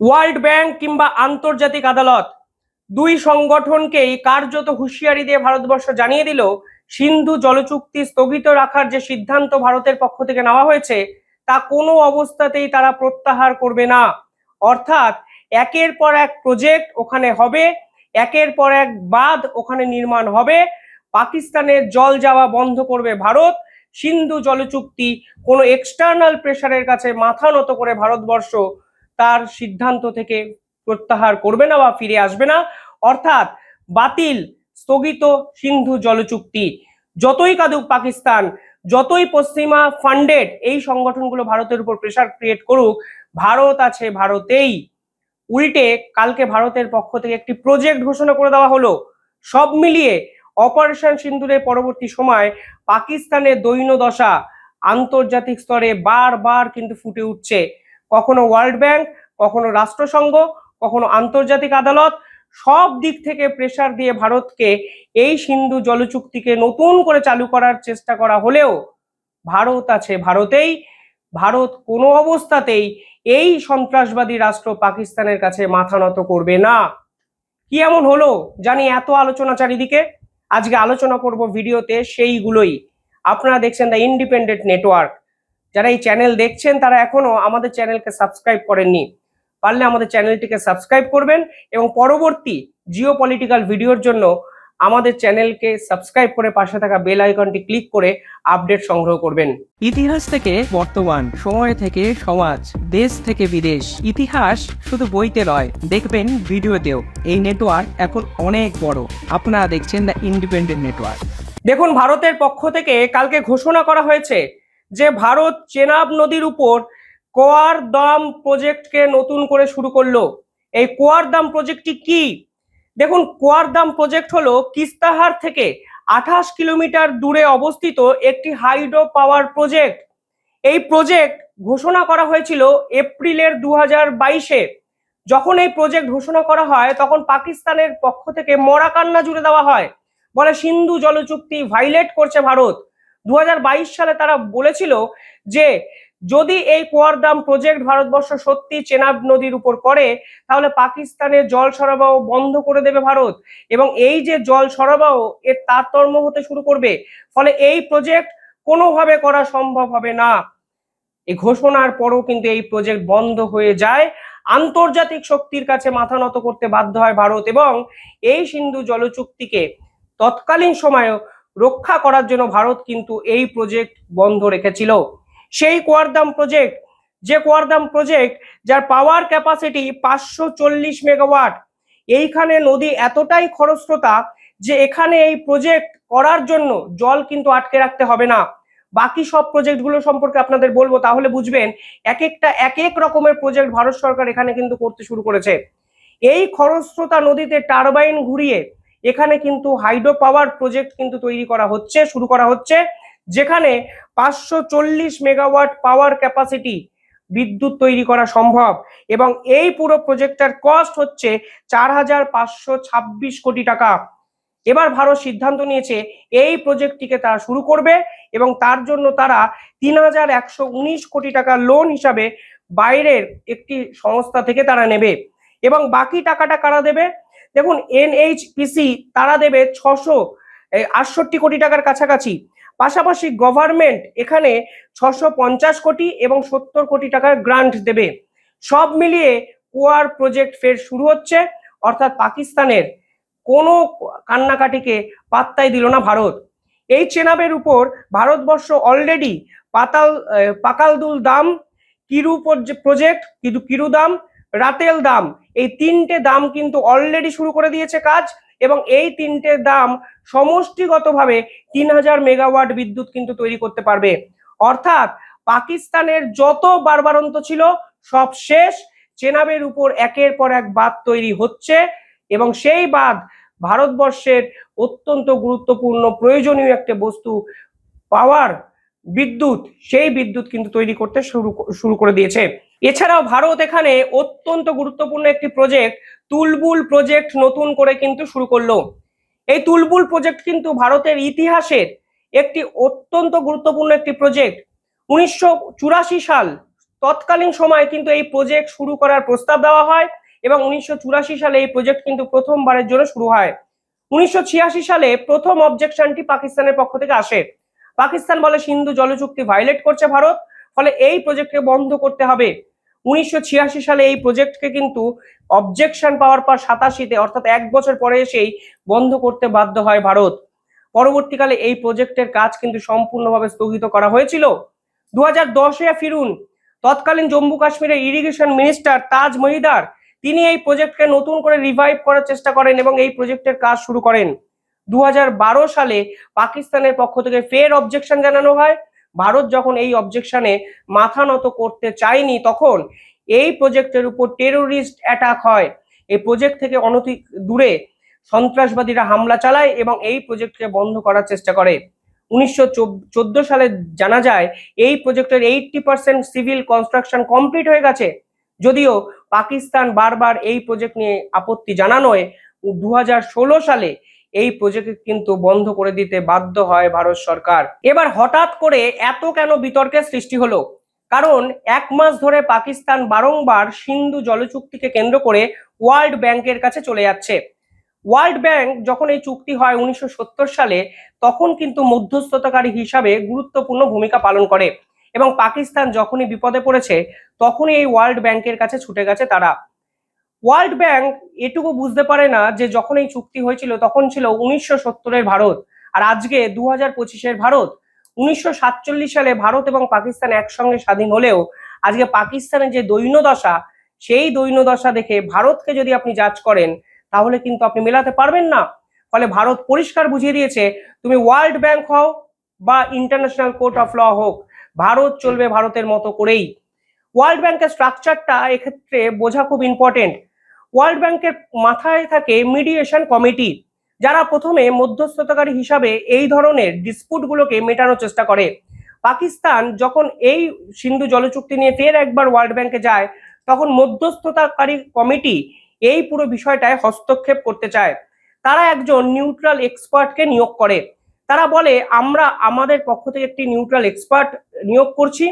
World bank কিংবা আন্তর্জাতিক আদালত। দুই সংগঠনকেই কার্যত হুঁশিয়ারি দিয়ে ভারতবর্ষ জানিয়ে দিল, সিন্ধু জলচুক্তি স্থগিত রাখার যে সিদ্ধান্ত ভারতের পক্ষ থেকে নেওয়া হয়েছে, তা কোনো অবস্থাতেই তারা প্রত্যাহার করবে না। অর্থাৎ একের পর এক প্রজেক্ট ওখানে হবে, একের পর এক বাঁধ ওখানে নির্মাণ হবে, পাকিস্তানের জল যাওয়া বন্ধ করবে ভারত, সিন্ধু জলচুক্তি কোনো এক্সটার্নাল প্রেশারের কাছে মাথা নত করে ভারতবর্ষ তার সিদ্ধান্ত থেকে প্রত্যাহার করবে না বা ফিরে আসবে না। অর্থাৎ বাতিল, স্থগিত সিন্ধু জলচুক্তি। যতই কাদুক পাকিস্তান, যতই পশ্চিমা ফান্ডেড এই সংগঠনগুলো ভারতের উপর প্রেশার ক্রিয়েট করুক, ভারত আছে ভারতেই। উল্টে কালকে ভারতের পক্ষ থেকে একটি প্রজেক্ট ঘোষণা করে দেওয়া হলো। সব মিলিয়ে অপারেশন সিন্দুরের পরবর্তী সময় পাকিস্তানের দৈন্য দশা আন্তর্জাতিক স্তরে বারবার কিন্তু ফুটে উঠছে। কখনো ওয়ার্ল্ড ব্যাংক কখনো রাষ্ট্রসংঘ, কখনো আন্তর্জাতিক আদালত, সব দিক থেকে প্রেসার দিয়ে ভারতকে এই সিন্ধু জলচুক্তিকে নতুন করে চালু করার চেষ্টা করা হলেও ভারত আছে ভারতেই। ভারত কোনো অবস্থাতেই এই সন্ত্রাসবাদী রাষ্ট্র পাকিস্তানের কাছে মাথা নত করবে না। কি এমন হলো জানি এত আলোচনা চারিদিকে? আজকে আলোচনা করব ভিডিওতে সেইগুলোই। আপনারা দেখছেন দ্য ইন্ডিপেন্ডেন্ট নেটওয়ার্ক যারা এই চ্যানেল দেখছেন তারা এখনও আমাদের চ্যানেলকে সাবস্ক্রাইব করেননি পারলে আমাদের চ্যানেলটিকে সাবস্ক্রাইব করবেন এবং পরবর্তী জিও পলিটিক্যাল ভিডিওর জন্য আমাদের চ্যানেলকে সাবস্ক্রাইব করে পাশে থাকা বেল আইকনটি ক্লিক করে আপডেট সংগ্রহ করবেন। ইতিহাস থেকে বর্তমান সময় থেকে সমাজ দেশ থেকে বিদেশ। ইতিহাস শুধু বইতে নয় দেখবেন ভিডিওতেও। এই নেটওয়ার্ক এখন অনেক বড়। আপনারা দেখছেন দ্য ইন্ডিপেন্ডেন্ট নেটওয়ার্ক দেখুন ভারতের পক্ষ থেকে কালকে ঘোষণা করা হয়েছে যে ভারত চেনাব নদীর উপর কোয়ার দাম প্রজেক্টকে নতুন করে শুরু করল। এই কোয়ার দাম প্রজেক্টটি কি? দেখুন, কোয়ার দাম প্রজেক্ট হলো কিস্তাহার থেকে আঠাশ কিলোমিটার দূরে অবস্থিত একটি হাইড্রো পাওয়ার প্রজেক্ট। এই প্রজেক্ট ঘোষণা করা হয়েছিল এপ্রিলের দু বাইশে। যখন এই প্রজেক্ট ঘোষণা করা হয়, তখন পাকিস্তানের পক্ষ থেকে মরা কান্না জুড়ে দেওয়া হয়। বলে সিন্ধু জলচুক্তি ভাইলেট করছে ভারত। দু হাজার বাইশ সালে তারা বলেছিল যে, যদি এই কোয়ারদাম প্রজেক্ট ভারতবর্ষ সত্যি চেনাব নদীর উপর করে, তাহলে পাকিস্তানের জল সরবরাহ বন্ধ করে দেবে ভারত। এবং এই যে জল সরবরাহ, এর তারতম্য হতে শুরু করবে। ফলে এই প্রজেক্ট কোনোভাবে করা সম্ভব হবে না। এই ঘোষণার পরও কিন্তু এই প্রজেক্ট বন্ধ হয়ে যায়। আন্তর্জাতিক শক্তির কাছে মাথা নত করতে বাধ্য হয় ভারত এবং এই সিন্ধু জলচুক্তিকে তৎকালীন সময়েও রক্ষা করার জন্য ভারত কিন্তু এই প্রজেক্ট বন্ধ রেখেছিল। সেই কোয়ারদাম প্রজেক্ট যে কোয়ারদাম প্রজেক্ট যার পাওয়ার ক্যাপাসিটি পাঁচশো চল্লিশ মেগাওয়াট এইখানে নদী এতটাই খরস্রোতা যে এখানে এই প্রজেক্ট করার জন্য জল কিন্তু আটকে রাখতে হবে না। বাকি সব প্রজেক্টগুলো সম্পর্কে আপনাদের বলব, তাহলে বুঝবেন এক একটা, এক এক রকমের প্রজেক্ট ভারত সরকার এখানে কিন্তু করতে শুরু করেছে। এই খরস্রোতা নদীতে টারবাইন ঘুরিয়ে এখানে কিন্তু হাইড্রো পাওয়ার প্রজেক্ট কিন্তু তৈরি করা হচ্ছে, শুরু করা হচ্ছে, যেখানে পাঁচশো চল্লিশ মেগাওয়াট পাওয়ার ক্যাপাসিটি বিদ্যুৎ তৈরি করা সম্ভব এবং এই পুরো প্রজেক্টটার কস্ট হচ্ছে চার হাজার পাঁচশো ছাব্বিশ কোটি টাকা। এবার ভারত সিদ্ধান্ত নিয়েছে এই প্রজেক্টটিকে তারা শুরু করবে এবং তার জন্য তারা তিন হাজার একশো উনিশ কোটি টাকা লোন হিসাবে বাইরের একটি সংস্থা থেকে তারা নেবে এবং বাকি টাকাটা কারা দেবে? দেখুন এনএইচপিসি তারা দেবে ছশো আটষট্টি কোটি টাকার কাছাকাছি। পাশাপাশি গভর্নমেন্ট এখানে ছশো পঞ্চাশ কোটি এবং সত্তর কোটি টাকার গ্রান্ট দেবে। সব মিলিয়ে কোয়ার প্রজেক্ট ফের শুরু হচ্ছে। অর্থাৎ পাকিস্তানের কোনো কান্নাকাটিকে পাত্তাই দিল না ভারত। এই চেনাবের উপর ভারতবর্ষ অলরেডি পাতাল পাকালদুল দাম, কিরু প্রজেক্ট কিরু দাম, রাতেল দাম এই তিনটে দাম কিন্তু অলরেডি শুরু করে দিয়েছে কাজ এবং এই তিনটে দাম সমষ্টিগতভাবে তিন হাজার মেগাওয়াট বিদ্যুৎ কিন্তু তৈরি করতে পারবে। অর্থাৎ পাকিস্তানের যত বারবারন্ত ছিল, সব শেষ। চেনাবের উপর একের পর এক বাঁধ তৈরি হচ্ছে এবং সেই বাঁধ ভারতবর্ষের অত্যন্ত গুরুত্বপূর্ণ, প্রয়োজনীয় একটা বস্তু পাওয়ার বিদ্যুৎ, সেই বিদ্যুৎ কিন্তু তৈরি করতে শুরু শুরু করে দিয়েছে। এছাড়াও ভারত এখানে অত্যন্ত গুরুত্বপূর্ণ একটি প্রজেক্ট তুলবুল প্রজেক্ট নতুন করে কিন্তু শুরু করল। এই তুলবুল প্রজেক্ট কিন্তু ভারতের ইতিহাসের একটি অত্যন্ত গুরুত্বপূর্ণ একটি প্রজেক্ট উনিশশো চুরাশি সাল তৎকালীন সময় কিন্তু এই প্রজেক্ট শুরু করার প্রস্তাব দেওয়া হয় এবং উনিশশো চুরাশি সালে এই প্রজেক্ট কিন্তু প্রথমবারের জন্য শুরু হয়। উনিশশো ছিয়াশি সালে প্রথম অবজেকশনটি পাকিস্তানের পক্ষ থেকে আসে। পাকিস্তান বলে সিন্ধু জলচুক্তি ভায়োলেট করছে ভারত, ফলে এই প্রজেক্টকে বন্ধ করতে হবে। উনিশশো ছিয়াশি সালে এই প্রজেক্টকে কিন্তু অবজেকশন পাওয়ার পর সাতাশিতে, অর্থাৎ এক বছর পরে এসেই বন্ধ করতে বাধ্য হয় ভারত। পরবর্তীকালে এই প্রজেক্টের কাজ কিন্তু সম্পূর্ণভাবে স্থগিত করা হয়েছিল। দু হাজার দশে ফিরুন, তৎকালীন জম্মু কাশ্মীরের ইরিগেশন মিনিস্টার তাজ মহিদার, তিনি এই প্রজেক্টকে নতুন করে রিভাইভ করার চেষ্টা করেন এবং এই প্রজেক্টের কাজ শুরু করেন। দু হাজার বারো সালে পাকিস্তানের পক্ষ থেকে ফের অবজেকশন জানানো হয়। ভারত যখন এই অবজেকশনে মাথা নত করতে চায়নি, তখন এই প্রজেক্টের উপর টেরোরিস্ট অ্যাটাক হয়। এই প্রজেক্ট থেকে অনতি দূরে সন্ত্রাসবাদীরা হামলা চালায় এবং এই প্রজেক্টকে বন্ধ করার চেষ্টা করে। উনিশশো চোদ্দ সালে জানা যায়, এই প্রজেক্টের eighty percent civil construction complete হয়ে গেছে। যদিও পাকিস্তান বারবার এই প্রজেক্ট নিয়ে আপত্তি জানানোয় দু সালে এই প্রজেক্ট কিন্তু বন্ধ করে দিতে বাধ্য হয় ভারত সরকার। এবার হঠাৎ করে এত কেন বিতর্কের সৃষ্টি হলো? কারণ এক মাস ধরে পাকিস্তান বারংবার সিন্ধু জলচুক্তিকে কেন্দ্র করে ওয়ার্ল্ড ব্যাংকের কাছে চলে যাচ্ছে। ওয়ার্ল্ড ব্যাংক যখন এই চুক্তি হয় উনিশশো সত্তর সালে, তখন কিন্তু মধ্যস্থতাকারী হিসাবে গুরুত্বপূর্ণ ভূমিকা পালন করে। এবং পাকিস্তান যখনই বিপদে পড়েছে, তখনই এই ওয়ার্ল্ড ব্যাংকের কাছে ছুটে গেছে তারা। ওয়ার্ল্ড ব্যাংক এটুকু বুঝতে পারে না যে যখন এই চুক্তি হয়েছিল তখন ছিল উনিশশো সত্তরের ভারত আর আজকে দু হাজার পঁচিশের ভারত। উনিশশো সাতচল্লিশ সালে ভারত এবং পাকিস্তান একসঙ্গে স্বাধীন হলেও আজকে পাকিস্তানের যে দৈন্যদশা, সেই দৈন্যদশা দেখে ভারতকে যদি আপনি জাজ করেন, তাহলে কিন্তু আপনি মেলাতে পারবেন না। ফলে ভারত পরিষ্কার বুঝিয়ে দিয়েছে, তুমি ওয়ার্ল্ড ব্যাংক হও বা ইন্টারন্যাশনাল কোর্ট অফ ল হোক, ভারত চলবে ভারতের মতো করেই। ওয়ার্ল্ড ব্যাংকের স্ট্রাকচারটা এক্ষেত্রে বোঝা খুব ইম্পর্টেন্ট ওয়ার্ল্ড ব্যাংকের মাথায় থাকে মিডিয়েশন কমিটি যারা প্রথমে মধ্যস্থতাকারী হিসাবে এই ধরনের ডিসপুটগুলোকে মেটানোর চেষ্টা করে। পাকিস্তান যখন এই সিন্ধু জলচুক্তি নিয়ে ফের একবার ওয়ার্ল্ড ব্যাংকে যায়, তখন মধ্যস্থতাকারী কমিটি এই পুরো বিষয়টায় হস্তক্ষেপ করতে চায়। তারা একজন নিউট্রাল এক্সপার্টকে নিয়োগ করে। তারা বলে, আমরা আমাদের পক্ষ থেকে একটি নিউট্রাল এক্সপার্ট নিয়োগ করছি।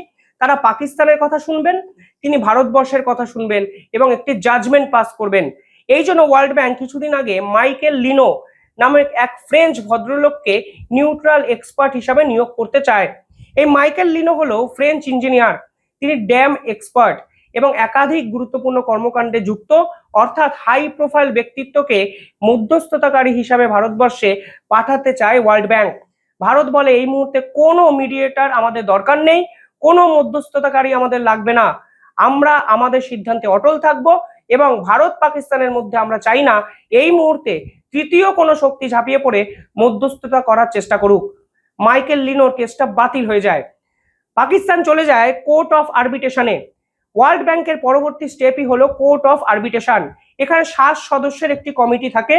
তারা পাকিস্তানের কথা শুনবেন, তিনি ভারতবর্ষের কথা শুনবেন এবং একটি জাজমেন্ট পাস করবেন। এই জন্য ওয়ার্ল্ড ব্যাংক কিছুদিন আগে মাইকেল লিনো নামের এক ফ্রেঞ্চ ভদ্রলোককে নিউট্রাল এক্সপার্ট হিসাবে নিয়োগ করতে চায়। এই মাইকেল লিনো হলো ফ্রেঞ্চ ইঞ্জিনিয়ার তিনি ড্যাম এক্সপার্ট এবং একাধিক গুরুত্বপূর্ণ কর্মকাণ্ডে যুক্ত, অর্থাৎ হাই প্রোফাইল ব্যক্তিত্বকে মধ্যস্থতাকারী হিসাবে ভারতবর্ষে পাঠাতে চায় ওয়ার্ল্ড ব্যাংক ভারত বলে এই মুহূর্তে কোনো মিডিয়েটার আমাদের দরকার নেই। কোনো মধ্যস্থতাকারী আমাদের লাগবে না। আমরা আমাদের সিদ্ধান্তে অটল থাকব এবং ভারত পাকিস্তানের মধ্যে আমরা চাই না এই মুহূর্তে তৃতীয় কোনো শক্তি ঝাঁপিয়ে পড়ে মধ্যস্থতা করার চেষ্টা করুক। মাইকেল লিনোর কেসটা বাতিল হয়ে যায়। পাকিস্তান চলে যায় কোর্ট অফ আরবিটেশনে। ওয়ার্ল্ড ব্যাংকের পরবর্তী স্টেপই হলো কোর্ট অফ আরবিটেশন। এখানে সাত সদস্যের একটি কমিটি থাকে,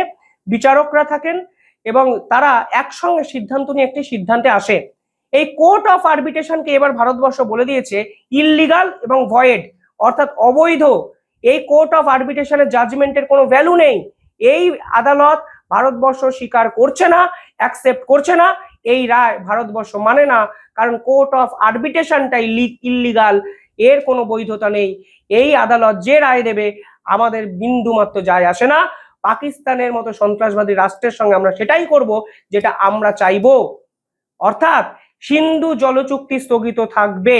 বিচারকরা থাকেন এবং তারা একসঙ্গে সিদ্ধান্ত নিয়ে একটি সিদ্ধান্তে আসে। এই কোর্ট অফ আরবিটেশনকে এবার ভারতবর্ষ বলে দিয়েছে, ইললিগাল এবং ভয়েড। অর্থাৎ অবৈধ। এই কোর্ট অফ আরবিটেশনের জাজমেন্টের কোনো ভ্যালু নেই। এই আদালত ভারতবর্ষ স্বীকার করছে না অ্যাকসেপ্ট করছে না। এই রায় ভারতবর্ষ মানে না, কারণ কোর্ট অফ আরবিটেশনটাই ইললিগাল। এর কোনো বৈধতা নেই। এই আদালত যে রায় দেবে, আমাদের বিন্দু মাত্র যায় আসে না। পাকিস্তানের মতো সন্ত্রাসবাদী রাষ্ট্রের সঙ্গে আমরা সেটাই করব, যেটা আমরা চাইব। অর্থাৎ সিন্ধু জলচুক্তি স্থগিত থাকবে।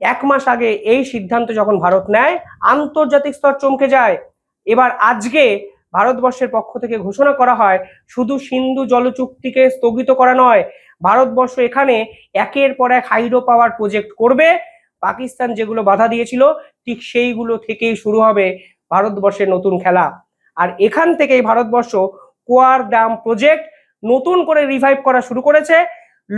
এক মাস আগে এই সিদ্ধান্ত যখন ভারত নেয়, আন্তর্জাতিক স্তর চমকে যায়। এবার আজকে ভারতবর্ষের পক্ষ থেকে ঘোষণা করা হয়, শুধু সিন্ধু জলচুক্তিকে স্থগিত করা নয়, ভারতবর্ষ এখানে একের পর এক হাইড্রো পাওয়ার প্রজেক্ট করবে। পাকিস্তান যেগুলো বাধা দিয়েছিল, ঠিক সেইগুলো থেকেই শুরু হবে ভারতবর্ষের নতুন খেলা। আর এখান থেকেই ভারতবর্ষ কোয়ার ড্যাম প্রজেক্ট নতুন করে রিভাইভ করা শুরু করেছে।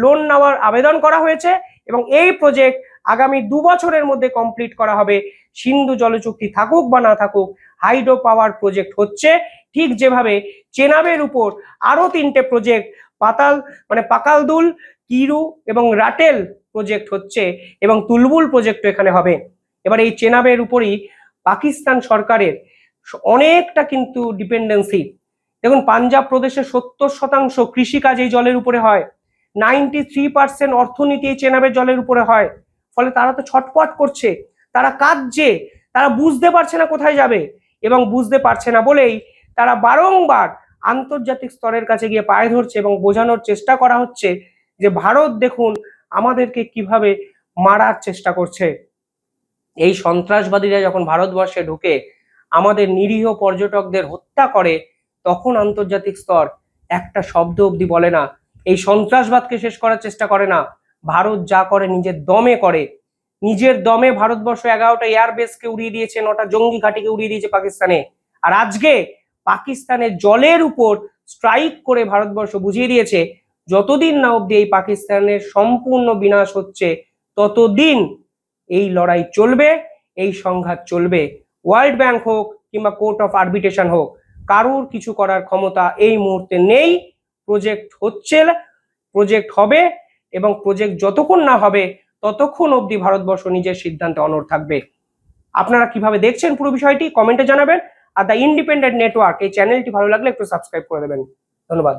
লোন নেওয়ার আবেদন করা হয়েছে এবং এই প্রজেক্ট আগামী দু বছরের মধ্যে কমপ্লিট করা হবে। সিন্ধু জলচুক্তি থাকুক বা না থাকুক হাইড্রো পাওয়ার প্রজেক্ট হচ্ছে। ঠিক যেভাবে চেনাবের উপর আরও তিনটে প্রজেক্ট পাতাল মানে পাকালদুল, কিরু এবং রাটেল প্রজেক্ট হচ্ছে এবং তুলবুল প্রজেক্ট এখানে হবে। এবার এই চেনাবের উপরই পাকিস্তান সরকারের অনেকটা কিন্তু ডিপেন্ডেন্সি দেখুন, পাঞ্জাব প্রদেশে সত্তর শতাংশ কৃষিকাজ এই জলের উপরে হয়। নাইনটি থ্রি পার্সেন্ট অর্থনীতি এই চেনাবের জলের উপরে হয়। ফলে তারা তো ছটপট করছে। তারা কাঁদছে। তারা বুঝতে পারছে না কোথায় যাবে এবং বুঝতে পারছে না বলেই তারা বারংবার আন্তর্জাতিক স্তরের কাছে গিয়ে পায়ে ধরছে এবং বোঝানোর চেষ্টা করা হচ্ছে যে, ভারত দেখুন আমাদেরকে কীভাবে মারার চেষ্টা করছে। এই সন্ত্রাসবাদীরা যখন ভারতবর্ষে ঢুকে, আমাদের নিরীহ পর্যটকদের হত্যা করে, তখন আন্তর্জাতিক স্তর একটা শব্দ অবধি বলে না এই সন্ত্রাসবাদকে শেষ করার চেষ্টা করে না। ভারত যা করে নিজের দমে করে। নিজের দমে ভারতবর্ষ এগারোটা এয়ারবেসকে উড়িয়ে দিয়েছে, নটা জঙ্গি ঘাটিকে উড়িয়ে দিয়েছে পাকিস্তানে। আর আজকে পাকিস্তানের জলের উপর স্ট্রাইক করে ভারতবর্ষ বুঝিয়ে দিয়েছে, যতদিন না অবধি এই পাকিস্তানের সম্পূর্ণ বিনাশ হচ্ছে, ততদিন এই লড়াই চলবে, এই সংঘাত চলবে। ওয়ার্ল্ড ব্যাংক হোক কিংবা কোর্ট অফ আরবিট্রেশন হোক, কারুর কিছু করার ক্ষমতা এই মুহূর্তে নেই। প্রজেক্ট হচ্ছে প্রজেক্ট হবে এবং প্রজেক্ট যতক্ষণ না হবে ততক্ষণ অবধি ভারতবর্ষ নিজের সিদ্ধান্তে অনড় থাকবে। আপনারা কীভাবে দেখছেন পুরো বিষয়টি কমেন্টে জানাবেন আর দ্য ইন্ডিপেন্ডেন্ট নেটওয়ার্ক এই চ্যানেলটি ভালো লাগলে একটু সাবস্ক্রাইব করে দেবেন। ধন্যবাদ।